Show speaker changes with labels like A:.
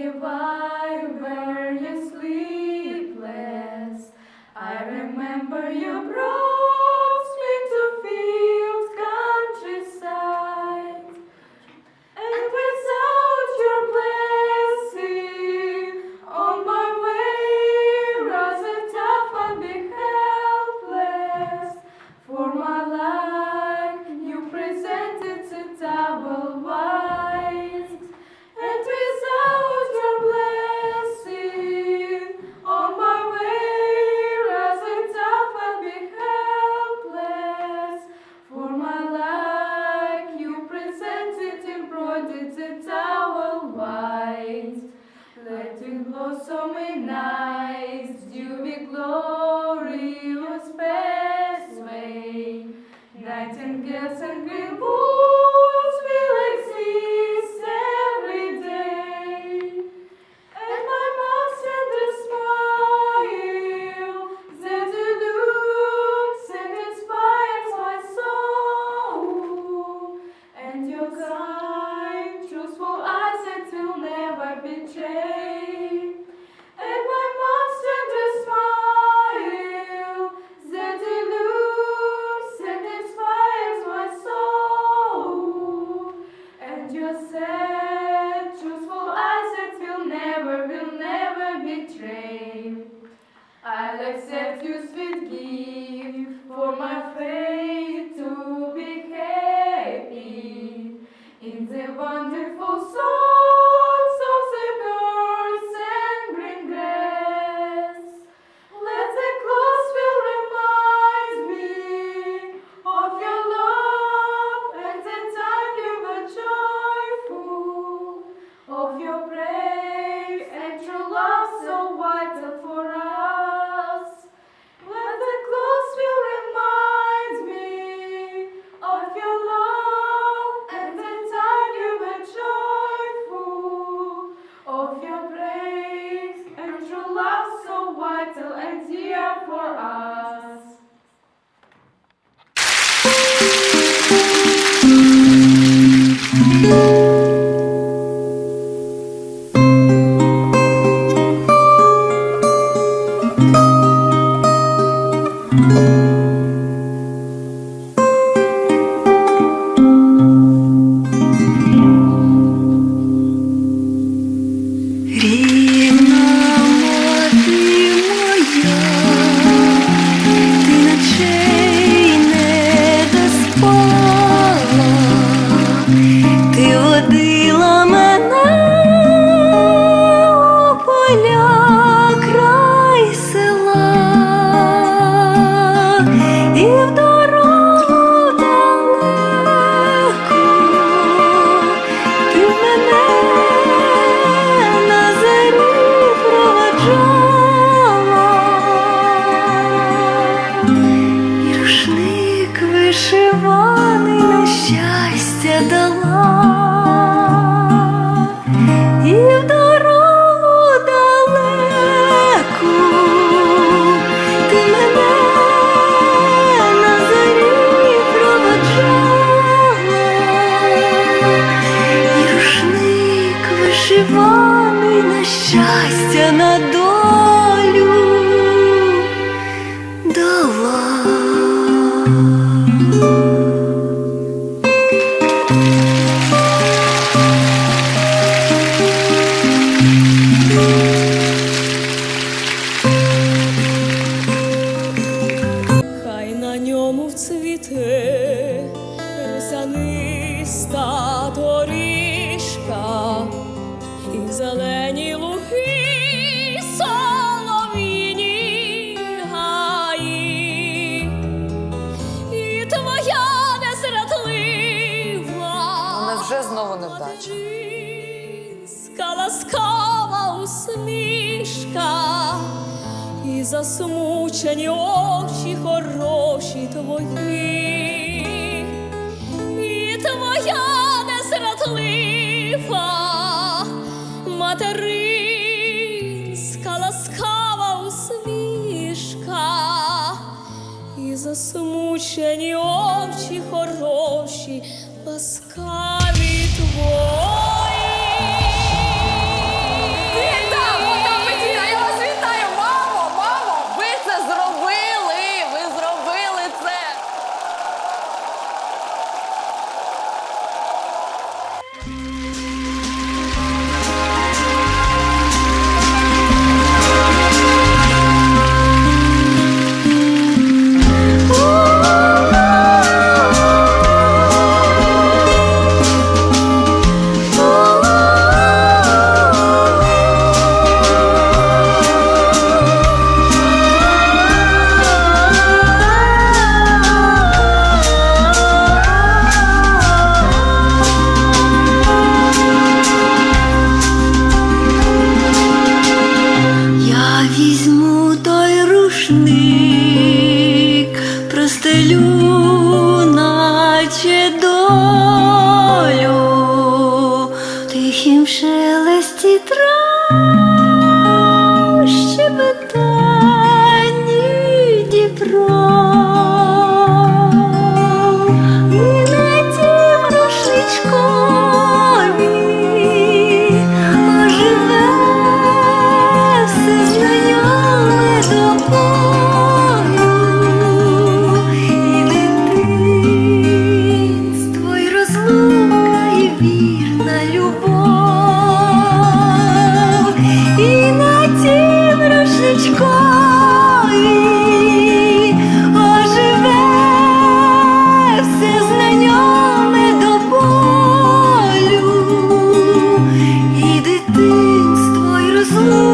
A: you lie where you sleepless. I remember you broke. I'll accept your sweet gift for my faith to be happy in the wonderful songs of the birds and green grass. Let the cross will remind me of your love and the time you were joyful, of your praise and your love.
B: і в дорогу далеку мене на зорі проводжала, і рушник вишиваний на щастя. на долю. зелені лухи, солов'їні гаї, і твоя незрадлива. Але вже знову невдача. ласкава усмішка, і засмучені очі
C: хороші засмучені очі хороші, ласкаві твої. Візьму той рушник, простелю. тобою і
D: дитинство, і розлука,
C: і вірна любов, і на тім рушничкові оживе все знайоме до болю, і дитинство, і розлука.